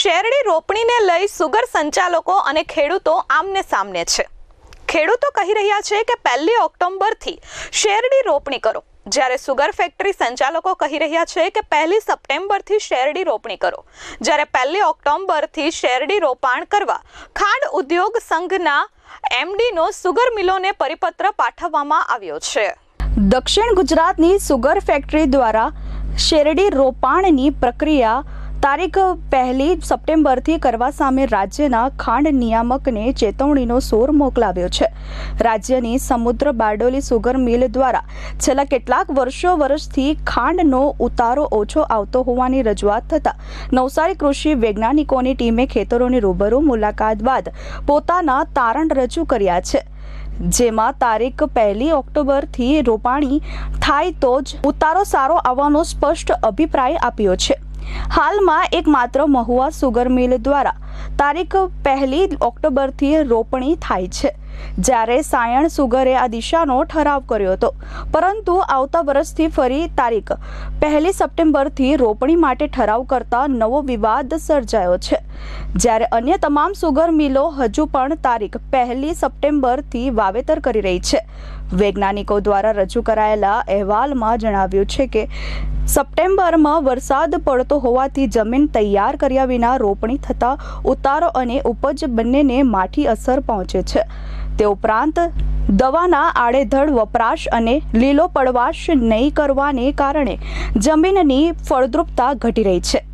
શેરડી રોપણીને લઈ સુગર સંચાલકો અને ખેડૂતો આમને સામને છે. ખેડૂતો કહી રહ્યા છે કે પહેલી ઓક્ટોબરથી શેરડી રોપણી કરો. જ્યારે સુગર ફેક્ટરી સંચાલકો કહી રહ્યા છે કે પહેલી સપ્ટેમ્બરથી શેરડી રોપણી કરો. જ્યારે પહેલી ઓક્ટોબરથી શેરડી રોપાણ કરવા ખાંડ ઉદ્યોગ સંઘના એમડીનો સુગર મિલોને પરિપત્ર પાઠવવામાં આવ્યો છે. દક્ષિણ ગુજરાતની સુગર ફેક્ટરી દ્વારા શેરડી રોપાણની પ્રક્રિયા તારીખ પહેલી સપ્ટેમ્બરથી કરવા સામે રાજ્યના ખાંડ નિયામકને ચેતવણીનો સોર મોકલાવ્યો છે. રાજ્યની સમુદ્ર બારડોલી સુગર મિલ દ્વારા છેલ્લા કેટલાક વર્ષો વર્ષથી ખાંડનો ઉતારો ઓછો આવતો હોવાની રજૂઆત થતાં નવસારી કૃષિ વૈજ્ઞાનિકોની ટીમે ખેતરોની રૂબરૂ મુલાકાત બાદ પોતાના તારણ રજૂ કર્યા છે. જેમાં તારીખ પહેલી ઓક્ટોબરથી રોપાણી થાય તો જ ઉતારો સારો આવવાનો સ્પષ્ટ અભિપ્રાય આપ્યો છે. હાલમાં એકમાત્ર મહુવા સુગર મિલ દ્વારા તારીખ પહેલી ઓક્ટોબરથી રોપણી થાય છે. જ્યારે સાયણ સુગરે આ દિશાનો ઠરાવ કર્યો હતો. પરંતુ આવતા વર્ષથી ફરી તારીખ પહેલી સપ્ટેમ્બરથી રોપણી માટે ઠરાવ કરતા નવો વિવાદ સર્જાયો છે. જ્યારે અન્ય તમામ સુગર મિલો હજુ પણ તારીખ પહેલી સપ્ટેમ્બરથી વાવેતર કરી રહી છે. વૈજ્ઞાનિકો દ્વારા રજૂ કરાયેલા અહેવાલમાં જણાવ્યું છે કે સપ્ટેમ્બરમાં વરસાદ પડતો હોવાથી જમીન તૈયાર કર્યા વિના રોપણી થતાં ઉતારો અને ઉપજ બંનેને માઠી અસર પહોંચે છે. તે ઉપરાંત, દવાના આડેધડ વપરાશ અને લીલો પડવાશ નહીં કરવાને કારણે જમીનની ફળદ્રુપતા ઘટી રહી છે.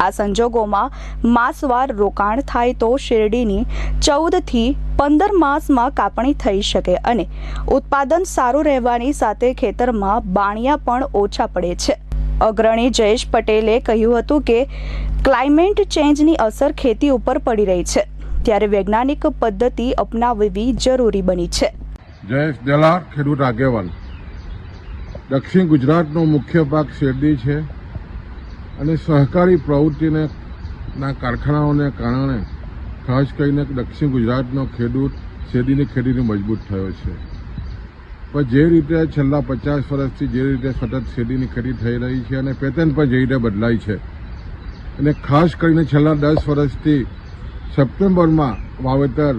આ સંજોગોમાં માસવાર રોકાણ થાય તો શેરડીની ચૌદથી પંદર માસમાં કાપણી થઈ શકે અને ઉત્પાદન સારું રહેવાની સાથે ખેતરમાં બાણિયા પણ ઓછા પડે છે. અગ્રણી જયેશ પટેલે કહ્યું હતું કે, ક્લાઇમેટ ચેન્જની અસર ખેતી ઉપર પડી રહી છે, ત્યારે વૈજ્ઞાનિક પદ્ધતિ અપનાવવી જરૂરી બની છે. જયેશ દલાર, ખેડૂત આગેવાન. દક્ષિણ ગુજરાતનો મુખ્ય પાક શેરડી છે. અને સહકારી પ્રવૃત્તિને ના કારખાનાઓને કારણે ખાસ કરીને દક્ષિણ ગુજરાતનો ખેડૂત શેરડીની ખેતીને મજબૂત થયો છે. પણ જે રીતે છેલ્લા પચાસ વર્ષથી જે રીતે સતત શેરડીની ખેતી થઈ રહી છે અને પેટર્ન પણ જે રીતે બદલાય છે અને ખાસ કરીને છેલ્લા દસ વર્ષથી સપ્ટેમ્બરમાં વાવેતર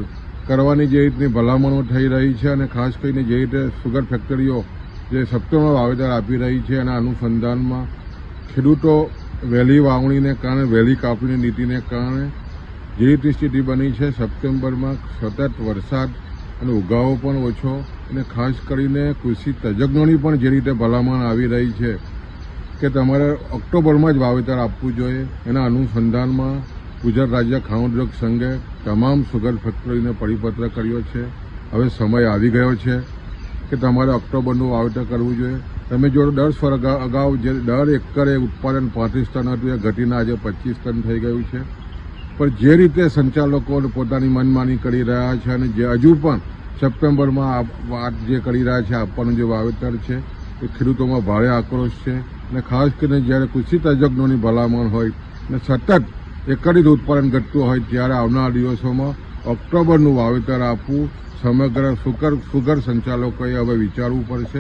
કરવાની જે રીતની ભલામણો થઈ રહી છે અને ખાસ કરીને જે રીતે સુગર ફેક્ટરીઓ જે સપ્ટેમ્બર વાવેતર આપી રહી છે એના અનુસંધાનમાં ખેડૂતો વહેલી વાવણીને કારણે, વહેલી કાપણી નીતિને કારણે જે રીતની સ્થિતિ બની છે, સપ્ટેમ્બરમાં સતત વરસાદ અને ઉગાવો પણ ઓછો અને ખાસ કરીને કૃષિ તજજ્ઞોની પણ જે રીતે ભલામણ આવી રહી છે કે તમારે ઓક્ટોબરમાં જ વાવેતર આપવું જોઈએ. એના અનુસંધાનમાં ગુજરાત રાજ્ય ખાણ સંઘે તમામ સુગર ફેક્ટરીને પરિપત્ર કર્યો છે. હવે સમય આવી ગયો છે. કે તમારે ઓક્ટોબરનું વાવેતર કરવું જોઈએ. તમે જો દસ વર્ષ અગાઉ જે દર એકરે ઉત્પાદન પાંત્રીસ ટન હતું, એ ઘટીને આજે પચીસ ટન થઈ ગયું છે. પણ જે રીતે સંચાલકો પોતાની મનમાની કરી રહ્યા છે અને જે હજુ પણ સપ્ટેમ્બરમાં વાત જે કરી રહ્યા છે, આપવાનું જે વાવેતર છે, એ ખેડૂતોમાં ભારે આક્રોશ છે. અને ખાસ કરીને જ્યારે કૃષિ તજજ્ઞોની ભલામણ હોય અને સતત એકરિત ઉત્પાદન ઘટતું હોય, ત્યારે આવનારા દિવસોમાં ઓક્ટોબરનું વાવેતર આપવું સમગ્ર સુગર સુગર સંચાલકોએ હવે વિચારવું પડશે.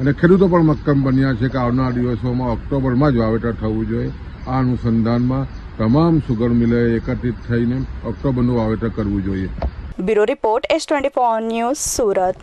અને ખેડૂતો પણ મક્કમ બન્યા છે કે આવનારા દિવસોમાં ઓક્ટોબરમાં જ વાવેતર થવું જોઈએ. આ અનુસંધાનમાં તમામ સુગર મિલે એકત્રિત થઈને ઓક્ટોબરનું વાવેતર કરવું જોઈએ. Bureau report S twenty news Surat.